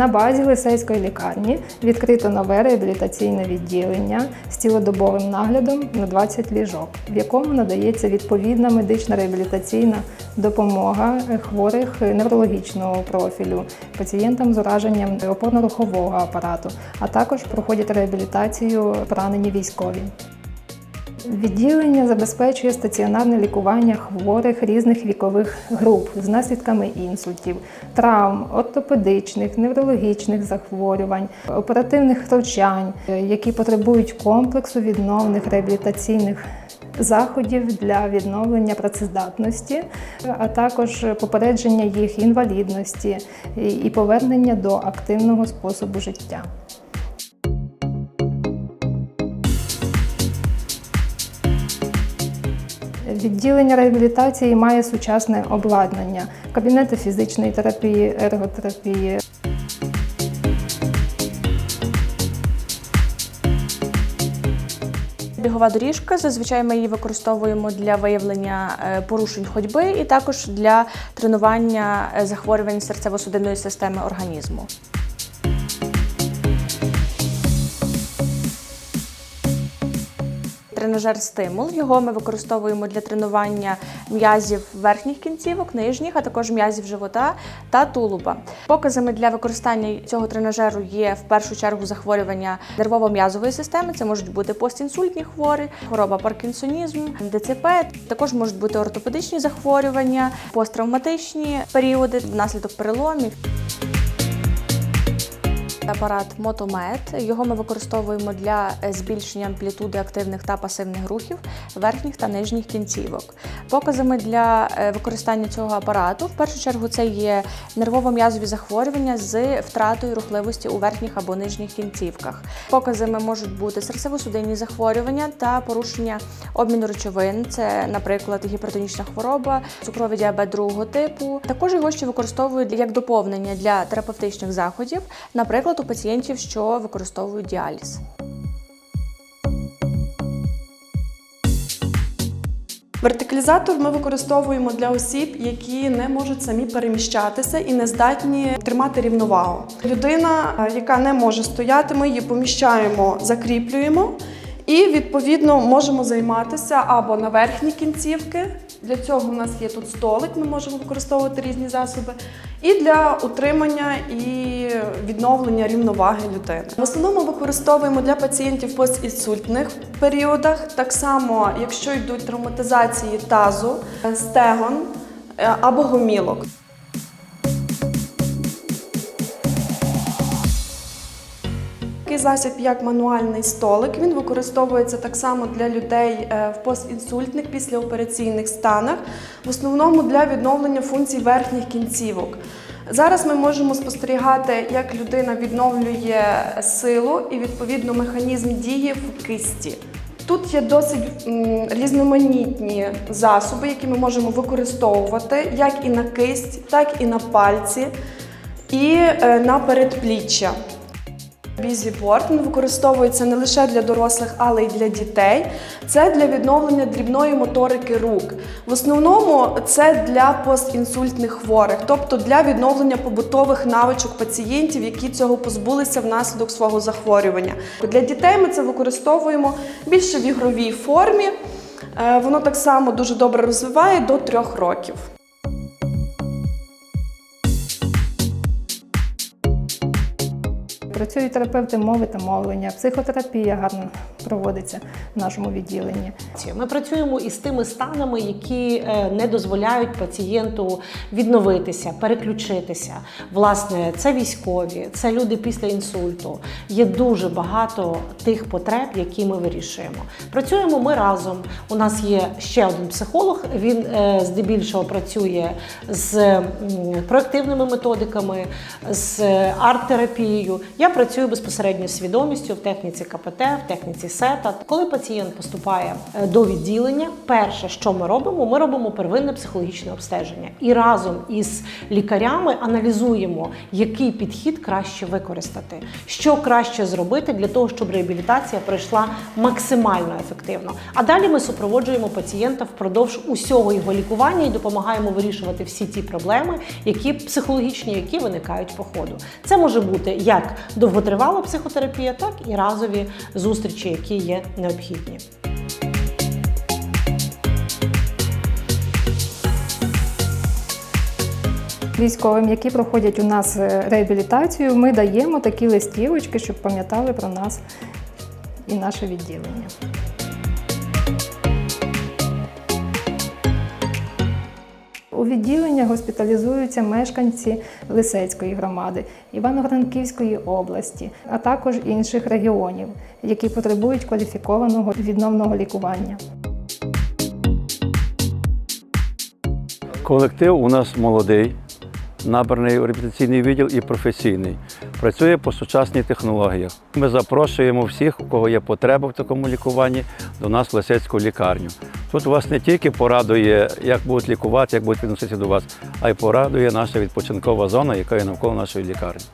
На базі Лисейської лікарні відкрито нове реабілітаційне відділення з цілодобовим наглядом на 20 ліжок, в якому надається відповідна медична реабілітаційна допомога хворих неврологічного профілю, пацієнтам з ураженням опорно-рухового апарату, а також проходять реабілітацію поранені військові. Відділення забезпечує стаціонарне лікування хворих різних вікових груп з наслідками інсультів, травм, ортопедичних, неврологічних захворювань, оперативних втручань, які потребують комплексу відновних реабілітаційних заходів для відновлення працездатності, а також попередження їх інвалідності і повернення до активного способу життя. Відділення реабілітації має сучасне обладнання, кабінети фізичної терапії, ерготерапії, Бігова доріжка. Зазвичай ми її використовуємо для виявлення е, порушень ходьби і також для тренування е, захворювань серцево-судинної системи організму. Тренажер стимул. Його ми використовуємо для тренування м'язів верхніх кінцівок, нижніх, а також м'язів живота та тулуба. Показами для використання цього тренажеру є в першу чергу захворювання нервово-м'язової системи. Це можуть бути постінсультні хворі, хвороба паркінсонізму, ДЦП. Також можуть бути ортопедичні захворювання, посттравматичні періоди внаслідок переломів. Апарат Мотомет. Його ми використовуємо для е, збільшення амплітуди активних та пасивних рухів верхніх та нижніх кінцівок. Показами для е, використання цього апарату в першу чергу це є нервово-м'язові захворювання з втратою рухливості у верхніх або нижніх кінцівках. Показами можуть бути серцево-судинні захворювання та порушення обміну речовин. Це, наприклад, гіпертонічна хвороба, цукровий діабет другого типу. Також його ще використовують як доповнення для терапевтичних заходів, наприклад, у пацієнтів, що використовують діаліз. Вертикалізатор ми використовуємо для осіб, які не можуть самі переміщатися і не здатні тримати рівновагу. Людина, е, яка не може стояти, ми її поміщаємо, закріплюємо і відповідно можемо займатися або на верхні кінцівки. Для цього у нас є тут столик, ми можемо використовувати різні засоби, і для утримання і відновлення рівноваги людини. В основному використовуємо для пацієнтів постінсультних періодах, так само, якщо йдуть травматизації тазу, стегон е, або гомілок. Такий засіб, як мануальний столик, він використовується так само для людей е, в постінсультних післяопераційних станах, в основному для відновлення функцій верхніх кінцівок. Зараз ми можемо спостерігати, як людина відновлює силу і відповідно механізм дії в кисті. Тут є досить різноманітні засоби, які ми можемо використовувати як і на кисть, так і на пальці, і е, на передпліччя. Бізіборд використовується не лише для дорослих, але й для дітей. Це для відновлення дрібної моторики рук. В основному це для постінсультних хворих, тобто для відновлення побутових навичок пацієнтів, які цього позбулися внаслідок свого захворювання. Для дітей ми це використовуємо більше в ігровій формі. Е, Воно так само дуже добре розвиває до трьох років. Працюють терапевти мови та мовлення, психотерапія гарно проводиться в нашому відділенні. Ми працюємо із тими станами, які е, не дозволяють пацієнту відновитися, переключитися. Власне, це військові, це люди після інсульту. Є дуже багато тих потреб, які ми вирішуємо. Працюємо ми разом. У нас є ще один психолог. Він е, здебільшого працює з проективними методиками, з арт-терапією. Я Працюю безпосередньо свідомістю в техніці КПТ, в техніці СЕТА. Коли пацієнт поступає е, до відділення, перше, що ми робимо, ми робимо первинне психологічне обстеження і разом із лікарями аналізуємо, який підхід краще використати, що краще зробити для того, щоб реабілітація пройшла максимально ефективно. А далі ми супроводжуємо пацієнта впродовж усього його лікування і допомагаємо вирішувати всі ті проблеми, які психологічні, які виникають по ходу. Це може бути як довготривала психотерапія, так і разові зустрічі, які є необхідні. Військовим, які проходять у нас е, реабілітацію, ми даємо такі листівочки, щоб пам'ятали про нас і наше відділення. У відділення госпіталізуються мешканці Лисецької громади, Івано-Франківської області, а також інших регіонів, які потребують кваліфікованого відновного лікування. Колектив у нас молодий, набраний реабілітаційний відділ і професійний. Працює по сучасній технологіях. Ми запрошуємо всіх, у кого є потреба в такому лікуванні, до нас в Лисецьку лікарню. Тут вас не тільки порадує, як будуть лікувати, як будуть відноситися до вас, а й порадує наша відпочинкова зона, яка є навколо нашої лікарні.